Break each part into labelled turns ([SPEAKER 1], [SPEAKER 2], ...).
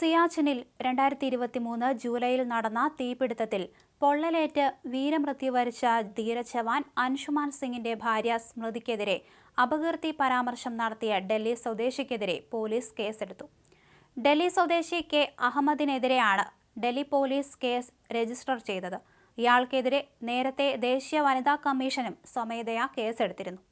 [SPEAKER 1] സിയാച്ചിനിൽ രണ്ടായിരത്തി ഇരുപത്തി മൂന്ന് ജൂലൈയിൽ നടന്ന തീപിടുത്തത്തിൽ പൊള്ളലേറ്റ് വീരമൃത്യു വരിച്ച ധീരജവാൻ അൻഷുമാൻ സിംഗിന്റെ ഭാര്യ സ്മൃതിക്കെതിരെ അപകീർത്തി പരാമർശം നടത്തിയ ഡൽഹി സ്വദേശിക്കെതിരെ പോലീസ് കേസെടുത്തു. ഡൽഹി സ്വദേശി കെ അഹമ്മദിനെതിരെയാണ് ഡൽഹി പോലീസ് കേസ് രജിസ്റ്റർ ചെയ്തത്. ഇയാൾക്കെതിരെ നേരത്തെ ദേശീയ വനിതാ കമ്മീഷനും സ്വമേധയാ കേസെടുത്തിരുന്നു.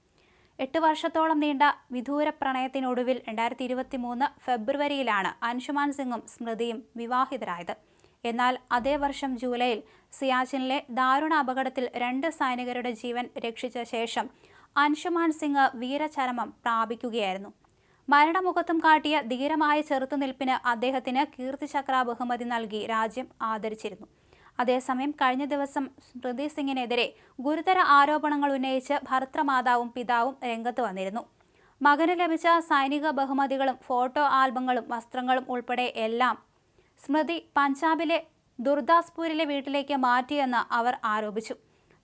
[SPEAKER 1] എട്ട് വർഷത്തോളം നീണ്ട വിദൂര പ്രണയത്തിനൊടുവിൽ രണ്ടായിരത്തി ഇരുപത്തി മൂന്ന് ഫെബ്രുവരിയിലാണ് അൻഷുമാൻ സിംഗും സ്മൃതിയും വിവാഹിതരായത്. എന്നാൽ അതേ വർഷം ജൂലൈയിൽ സിയാച്ചിനിലെ ദാരുണ അപകടത്തിൽ രണ്ട് സൈനികരുടെ ജീവൻ രക്ഷിച്ച ശേഷം അൻഷുമാൻ സിംഗ് വീരചരമം പ്രാപിക്കുകയായിരുന്നു. മരണമുഖത്തും കാട്ടിയ ധീരമായ ചെറുത്തുനിൽപ്പിന് അദ്ദേഹത്തിന് കീർത്തിചക്ര ബഹുമതി നൽകി രാജ്യം ആദരിച്ചിരുന്നു. അതേസമയം കഴിഞ്ഞ ദിവസം സ്മൃതി സിംഗിനെതിരെ ഗുരുതര ആരോപണങ്ങൾ ഉന്നയിച്ച് ഭർത്തൃമാതാവും പിതാവും രംഗത്ത് വന്നിരുന്നു. മകന് ലഭിച്ച സൈനിക ബഹുമതികളും ഫോട്ടോ ആൽബങ്ങളും വസ്ത്രങ്ങളും ഉൾപ്പെടെ എല്ലാം സ്മൃതി പഞ്ചാബിലെ ദുർദാസ്പൂരിലെ വീട്ടിലേക്ക് മാറ്റിയെന്ന് അവർ ആരോപിച്ചു.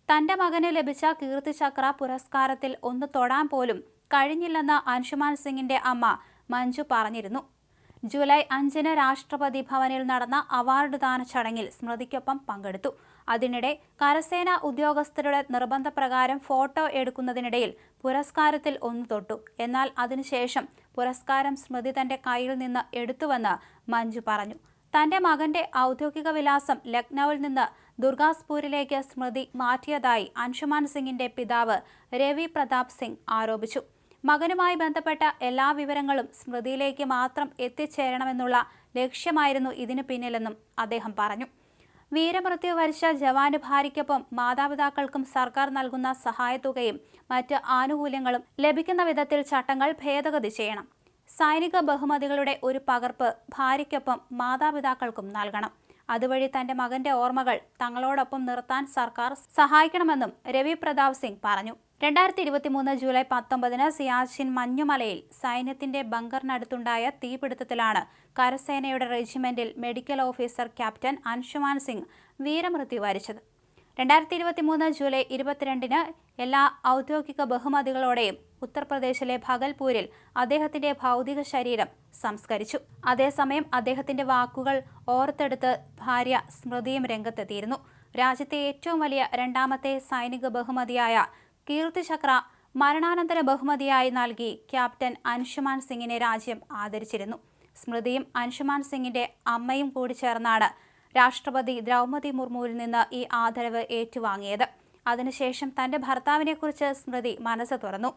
[SPEAKER 1] തന്റെ മകന് ലഭിച്ച കീർത്തിചക്ര പുരസ്കാരത്തിൽ ഒന്ന് തൊടാൻ പോലും കഴിഞ്ഞില്ലെന്ന് അൻഷുമാൻ സിംഗിന്റെ അമ്മ മഞ്ജു പറഞ്ഞിരുന്നു. ജൂലൈ അഞ്ചിന് രാഷ്ട്രപതി ഭവനിൽ നടന്ന അവാർഡ് ദാന ചടങ്ങിൽ സ്മൃതിക്കൊപ്പം പങ്കെടുത്തു. അതിനിടെ കരസേനാ ഉദ്യോഗസ്ഥരുടെ നിർബന്ധപ്രകാരം ഫോട്ടോ എടുക്കുന്നതിനിടയിൽ പുരസ്കാരത്തിൽ ഒന്ന് തൊട്ടു. എന്നാൽ അതിനുശേഷം പുരസ്കാരം സ്മൃതി തന്റെ കയ്യിൽ നിന്ന് എടുത്തുവെന്ന് മഞ്ജു പറഞ്ഞു. തന്റെ മകന്റെ ഔദ്യോഗിക വിലാസം ലക്നൌവിൽ നിന്ന് ദുർഗാസ്പൂരിലേക്ക് സ്മൃതി മാറ്റിയതായി അൻഷുമാൻ സിംഗിന്റെ പിതാവ് രവി പ്രതാപ് സിംഗ് ആരോപിച്ചു. മകനുമായി ബന്ധപ്പെട്ട എല്ലാ വിവരങ്ങളും സ്മൃതിയിലേക്ക് മാത്രം എത്തിച്ചേരണമെന്നുള്ള ലക്ഷ്യമായിരുന്നു ഇതിനു പിന്നിലെന്നും അദ്ദേഹം പറഞ്ഞു. വീരമൃത്യു വരിച്ച ജവാന് ഭാര്യയ്ക്കൊപ്പം മാതാപിതാക്കൾക്കും സർക്കാർ നൽകുന്ന സഹായത്തുകയും മറ്റ് ആനുകൂല്യങ്ങളും ലഭിക്കുന്ന വിധത്തിൽ ചട്ടങ്ങൾ ഭേദഗതി ചെയ്യണം. സൈനിക ബഹുമതികളുടെ ഒരു പകർപ്പ് ഭാര്യയ്ക്കൊപ്പം മാതാപിതാക്കൾക്കും നൽകണം. അതുവഴി തന്റെ മകന്റെ ഓർമ്മകൾ തങ്ങളോടൊപ്പം നിർത്താൻ സർക്കാർ സഹായിക്കണമെന്നും രവി പ്രതാപ് സിംഗ് പറഞ്ഞു. രണ്ടായിരത്തി ഇരുപത്തി മൂന്ന് ജൂലൈ പത്തൊമ്പതിന് സിയാച്ചിൻ മഞ്ഞുമലയിൽ സൈന്യത്തിന്റെ ബങ്കറിനടുത്തുണ്ടായ തീപിടുത്തത്തിലാണ് കരസേനയുടെ റെജിമെന്റിൽ medical officer captain Anshuman Singh വീരമൃത്യു വരിച്ചത്. രണ്ടായിരത്തി ഇരുപത്തി മൂന്ന് ജൂലൈ ഇരുപത്തിരണ്ടിന് എല്ലാ ഔദ്യോഗിക ബഹുമതികളോടെയും ഉത്തർപ്രദേശിലെ ഭഗൽപൂരിൽ അദ്ദേഹത്തിന്റെ ഭൗതിക ശരീരം സംസ്കരിച്ചു. അതേസമയം അദ്ദേഹത്തിന്റെ വാക്കുകൾ ഓർത്തെടുത്ത് ഭാര്യ സ്മൃതിയും രംഗത്തെത്തിയിരുന്നു. രാജ്യത്തെ ഏറ്റവും വലിയ രണ്ടാമത്തെ സൈനിക ബഹുമതിയായ കീർത്തിചക്ര മരണാനന്തര ബഹുമതിയായി നൽകി ക്യാപ്റ്റൻ അൻഷുമാൻ സിംഗിനെ രാജ്യം ആദരിച്ചിരുന്നു. സ്മൃതിയും അൻഷുമാൻ സിംഗിന്റെ അമ്മയും കൂടി ചേർന്നാണ് രാഷ്ട്രപതി ദ്രൗപതി മുർമുവിൽ നിന്ന് ഈ ആദരവ് ഏറ്റുവാങ്ങിയത്. അതിനുശേഷം തന്റെ ഭർത്താവിനെക്കുറിച്ച് സ്മൃതി മനസ്സ് തുറന്നു.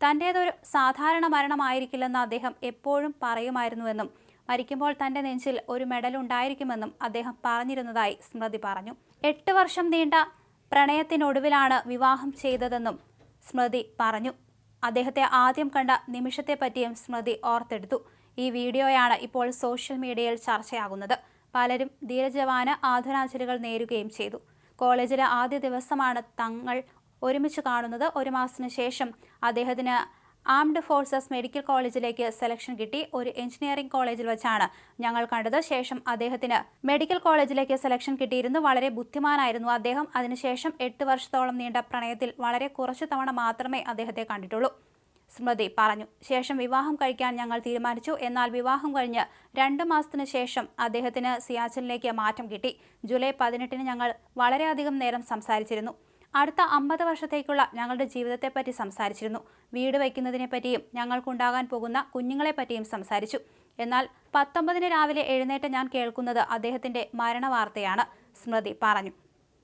[SPEAKER 1] തന്റേതൊരു സാധാരണ മരണമായിരിക്കില്ലെന്ന് അദ്ദേഹം എപ്പോഴും പറയുമായിരുന്നുവെന്നും മരിക്കുമ്പോൾ തന്റെ നെഞ്ചിൽ ഒരു മെഡൽ ഉണ്ടായിരിക്കുമെന്നും അദ്ദേഹം പറഞ്ഞിരുന്നതായി സ്മൃതി പറഞ്ഞു. എട്ട് വർഷം നീണ്ട പ്രണയത്തിനൊടുവിലാണ് വിവാഹം ചെയ്തതെന്നും സ്മൃതി പറഞ്ഞു. അദ്ദേഹത്തെ ആദ്യം കണ്ട നിമിഷത്തെപ്പറ്റിയും സ്മൃതി ഓർത്തെടുത്തു. ഈ വീഡിയോയാണ് ഇപ്പോൾ സോഷ്യൽ മീഡിയയിൽ ചർച്ചയാകുന്നത്. പലരും ധീരജവാന് ആദരാഞ്ജലികൾ നേരുകയും ചെയ്തു. കോളേജിലെ ആദ്യ ദിവസമാണ് തങ്ങൾ ഒരുമിച്ച് കാണുന്നത്. ഒരു മാസത്തിന് ശേഷം അദ്ദേഹത്തിന് ആംഡ് ഫോഴ്സസ് മെഡിക്കൽ കോളേജിലേക്ക് സെലക്ഷൻ കിട്ടി. ഒരു എഞ്ചിനീയറിംഗ് കോളേജിൽ വെച്ചാണ് ഞങ്ങൾ കണ്ടത്. ശേഷം അദ്ദേഹത്തിന് മെഡിക്കൽ കോളേജിലേക്ക് സെലക്ഷൻ കിട്ടിയിരുന്നു. വളരെ ബുദ്ധിമാനായിരുന്നു അദ്ദേഹം. അതിനുശേഷം എട്ട് വർഷത്തോളം നീണ്ട പ്രണയത്തിൽ വളരെ കുറച്ചു തവണ മാത്രമേ അദ്ദേഹത്തെ കണ്ടിട്ടുള്ളൂ. സ്മൃതി പറഞ്ഞു. ശേഷം വിവാഹം കഴിക്കാൻ ഞങ്ങൾ തീരുമാനിച്ചു. എന്നാൽ വിവാഹം കഴിഞ്ഞ് രണ്ട് മാസത്തിന് ശേഷം അദ്ദേഹത്തിന് സിയാച്ചിനിലേക്ക് മാറ്റം കിട്ടി. ജൂലൈ പതിനെട്ടിന് ഞങ്ങൾ വളരെയധികം നേരം സംസാരിച്ചിരുന്നു. അടുത്ത അമ്പത് വർഷത്തേക്കുള്ള ഞങ്ങളുടെ ജീവിതത്തെപ്പറ്റി സംസാരിച്ചിരുന്നു. വീട് വയ്ക്കുന്നതിനെ പറ്റിയും ഞങ്ങൾക്കുണ്ടാകാൻ പോകുന്ന കുഞ്ഞുങ്ങളെ പറ്റിയും സംസാരിച്ചു. എന്നാൽ പത്തൊമ്പതിന് രാവിലെ എഴുന്നേറ്റ് ഞാൻ കേൾക്കുന്നത് അദ്ദേഹത്തിന്റെ മരണവാർത്തയാണ്. സ്മൃതി പറഞ്ഞു.